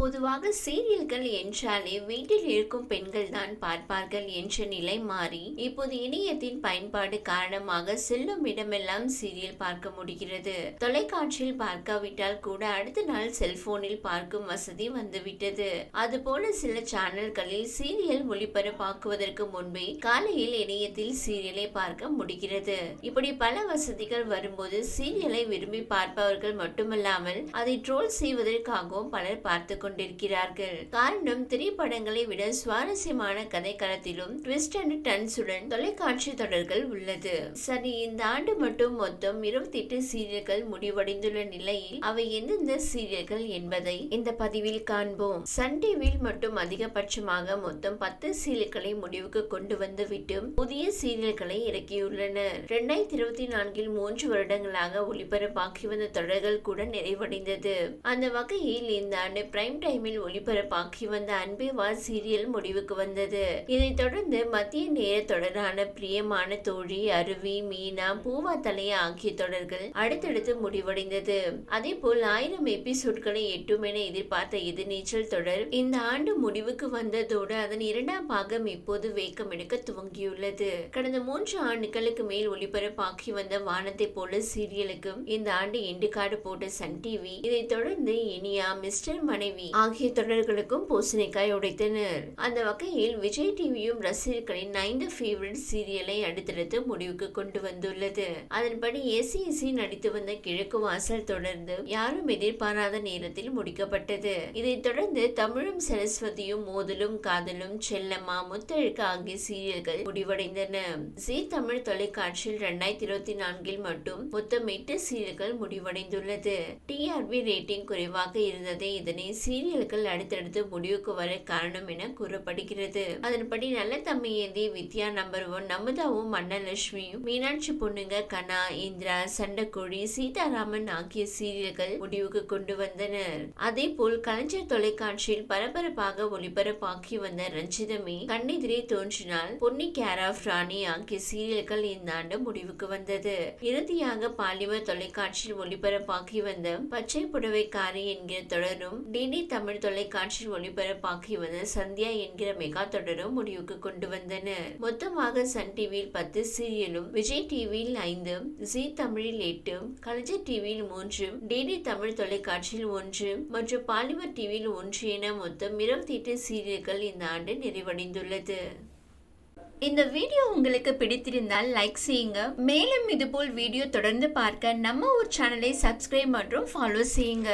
பொதுவாக சீரியல்கள் என்றாலே வீட்டில் இருக்கும் பெண்கள் தான் பார்ப்பார்கள் என்ற நிலை மாறி இப்போது இணையத்தின் பயன்பாடு காரணமாக செல்லும் இடமெல்லாம் சீரியல் பார்க்க முடிகிறது. தொலைக்காட்சியில் பார்க்காவிட்டால் கூட அடுத்த நாள் செல்போனில் பார்க்கும் வசதி வந்துவிட்டது. அதுபோல சில சேனல்களில் சீரியல் ஒளிபரப்பாக்குவதற்கு முன்பே காலையில் இணையத்தில் சீரியலை பார்க்க முடிகிறது. இப்படி பல வசதிகள் வரும்போது சீரியலை விரும்பி பார்ப்பவர்கள் மட்டுமல்லாமல் அதை ட்ரோல் செய்வதற்காகவும் பலர் பார்த்து கொண்டிருக்கிறார்கள். காரணம் திரைப்படங்களை விட சுவாரஸ்யமான கதைக்களத்திலும் ட்விஸ்ட் அண்ட் டன்ஸுடன் தொலைக்காட்சி தொடர்கள் உள்ளது. சரி இந்த ஆண்டு மட்டும் மொத்தம் இருபத்தி எட்டு சீரியல்கள் முடிவடைந்துள்ள நிலையில் அவை எந்தெந்த சீரியல்கள் என்பதை இந்த பதிவில் காண்போம். சன் டிவியில் மட்டும் அதிகபட்சமாக மொத்தம் பத்து சீரியல்களை முடிவுக்கு கொண்டு வந்துவிட்டு புதிய சீரியல்களை இறக்கியுள்ளனர். இரண்டாயிரத்தி இருபத்தி நான்கில் மூன்று வருடங்களாக ஒளிபரப்பாகி வந்த தொடர்கள் கூட நிறைவடைந்தது. அந்த வகையில் இந்த ஆண்டு பிரைம் டைமில் ஒளிபரப்பாக்கி வந்த அன்பே வா சீரியல் முடிவுக்கு வந்தது. இதைத் தொடர்ந்து மத்திய நேர தொடரான பிரியமான தோழி அருவி மீனா பூவா தலையா ஆகிய தொடர்கள் அடுத்தடுத்து முடிவடைந்தது. அதே போல் ஆயிரம் எபிசோட்களை எட்டும் என எதிர்பார்த்த எதிர்நீச்சல் தொடர் இந்த ஆண்டு முடிவுக்கு வந்ததோடு அதன் இரண்டாம் பாகம் இப்போது வேக்கம் எடுக்க துவங்கியுள்ளது. கடந்த மூன்று ஆண்டுகளுக்கு மேல் ஒளிபரப்பாக்கி வந்த வானத்தை போல சீரியலுக்கும் இந்த ஆண்டு எண்டு காடு போட்ட சன் டிவி இதைத் தொடர்ந்து இனியா மிஸ்டர் மனைவி ஆகிய தொடர்களுக்கும் பூசணிக்காய் உடைத்தனர். அந்த வகையில் விஜய் டிவியும் ரசிகர்களின் நைன்த் ஃபேவரட் சீரியலை அடுத்தடுத்து முடிவுக்கு கொண்டு வந்துள்ளது. அதன்படி எஸ் எஸ் நடித்து வந்த கிழக்கு வாசல் தொடர்ந்து யாரும் எதிர்பாராத நேரத்தில் முடிக்கப்பட்டது. இதைத் தொடர்ந்து தமிழும் சரஸ்வதியும் மோதலும் காதலும் செல்லம்மா முத்தழுக்கு ஆகிய சீரியல்கள் முடிவடைந்தன. ஜி தமிழ் தொலைக்காட்சியில் இரண்டாயிரத்தி இருபத்தி நான்கில் மட்டும் மொத்தம் எட்டு சீரியல்கள் முடிவடைந்துள்ளது. டிஆர்பி ரேட்டிங் குறைவாக இருந்ததே இதனை சீரியல்கள் அடுத்தடுத்து முடிவுக்கு வர காரணம் என கூறப்படுகிறது. அதன்படி நல்ல தம்மையேந்தி வித்யா நம்பர் ஒன் நமுதாவும் மன்னலட்சுமியும் மீனாட்சி பொண்ணுங்க கனா இந்திரா சண்டக்கோழி சீதாராமன் ஆகிய சீரியல்கள் முடிவுக்கு கொண்டு வந்தனர். அதே போல் கலைஞர் தொலைக்காட்சியில் பரபரப்பாக ஒளிபரப்பாக்கி வந்த ரஞ்சிதமே கண்ணெதிரே தோன்றினால் பொன்னி கேர் ராணி ஆகிய சீரியல்கள் இந்த ஆண்டு முடிவுக்கு வந்தது. இறுதியாக பாலிமர் தொலைக்காட்சியில் ஒளிபரப்பாக்கி வந்த பச்சை புடவைக்காரி என்கிற தொடரும் டிடி தமிழ் தொலைக்காட்சியில் ஒளிபரப்பாக்கி வந்த சந்தியா என்கிற மெகா தொடரும் முடிவுக்கு கொண்டு வந்தனர் மொத்தமாக சன் டிவியில் பத்து சீரியலும் விஜய் டிவியில் ஐந்து ஜி தமிழில் எட்டு கலைஞர் டிவியில் மூன்று டிடி தமிழ் தொலைக்காட்சியில் ஒன்று மற்றும் பாலிமர் டிவியில் ஒன்று என மொத்தம் இருபத்தி எட்டு சீரியல்கள் இந்த ஆண்டு நிறைவடைந்துள்ளது. இந்த வீடியோ உங்களுக்கு பிடித்திருந்தால் லைக் செய்யுங்க. மேலும் இதுபோல் வீடியோ தொடர்ந்து பார்க்க நம்ம ஒரு சேனலை சப்ஸ்கிரைப் மற்றும் ஃபாலோ செய்யுங்க.